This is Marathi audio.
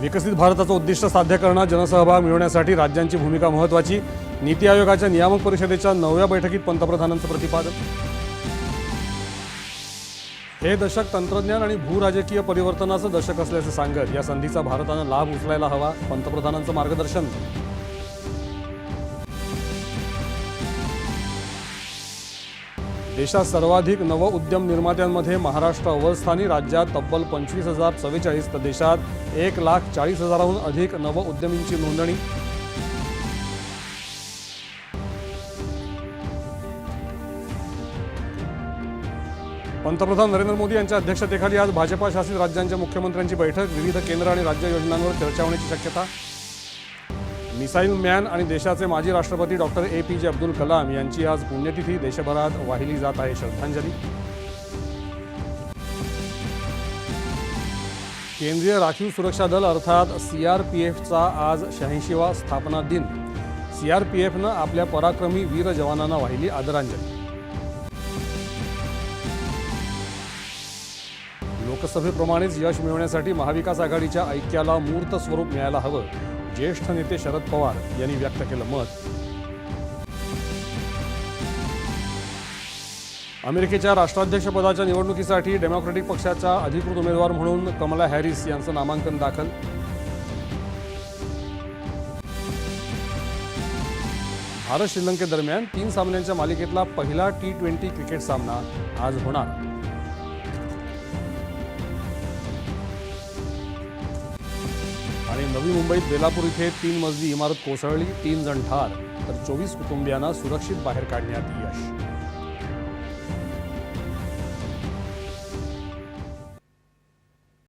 विकसित भारताचं उद्दिष्ट साध्य करणं जनसहभाग मिळवण्यासाठी राज्यांची भूमिका महत्त्वाची. नीती आयोगाच्या नियामक परिषदेच्या नवव्या बैठकीत पंतप्रधानांचं प्रतिपादन. हे दशक तंत्रज्ञान आणि भूराजकीय परिवर्तनाचं दशक असल्याचं सांगत या संधीचा भारतानं लाभ उचलायला हवा पंतप्रधानांचं मार्गदर्शन. देशात सर्वाधिक नवउद्यम निर्मात्यांमध्ये महाराष्ट्र अव्वलस्थानी राज्यात तब्बल पंचवीस हजार चव्वेचाळीस तर देशात एक लाख चाळीस हजाराहून अधिक नवउद्यमींची नोंदणी. पंतप्रधान नरेंद्र मोदी यांच्या अध्यक्षतेखाली आज भाजपा शासित राज्यांच्या मुख्यमंत्र्यांची बैठक विविध केंद्र आणि राज्य योजनांवर चर्चा होण्याची शक्यता मिसाईल मॅन आणि देशाचे माजी राष्ट्रपती डॉक्टर ए पी जे अब्दुल कलाम यांची आज पुण्यतिथी. देशभरात वाहिली जात आहे. श्रद्धांजली. केंद्रीय राखीव सुरक्षा दल अर्थात सी आर पी एफचा आज शहाऐंशीवा स्थापना दिन. सी आर पी एफनं आपल्या पराक्रमी वीर जवानांना वाहिली आदरांजली. लोकसभेप्रमाणेच यश मिळवण्यासाठी महाविकास आघाडीच्या ऐक्याला मूर्त स्वरूप मिळायला हवं. ज्येष्ठ नेते शरद पवार यांनी व्यक्त केलं मत. अमेरिकेच्या राष्ट्राध्यक्षपदाच्या निवडणुकीसाठी डेमोक्रॅटिक पक्षाचा अधिकृत उमेदवार म्हणून कमला हॅरिस यांचं नामांकन दाखल. भारत श्रीलंकेदरम्यान तीन सामन्यांच्या मालिकेतला पहिला टी ट्वेंटी क्रिकेट सामना आज होणार. आणि नवी मुंबईत बेलापूर इथे तीन मजली इमारत कोसळली तीन जण ठार तर चोवीस कुटुंबियांना सुरक्षित बाहेर काढण्यात यश.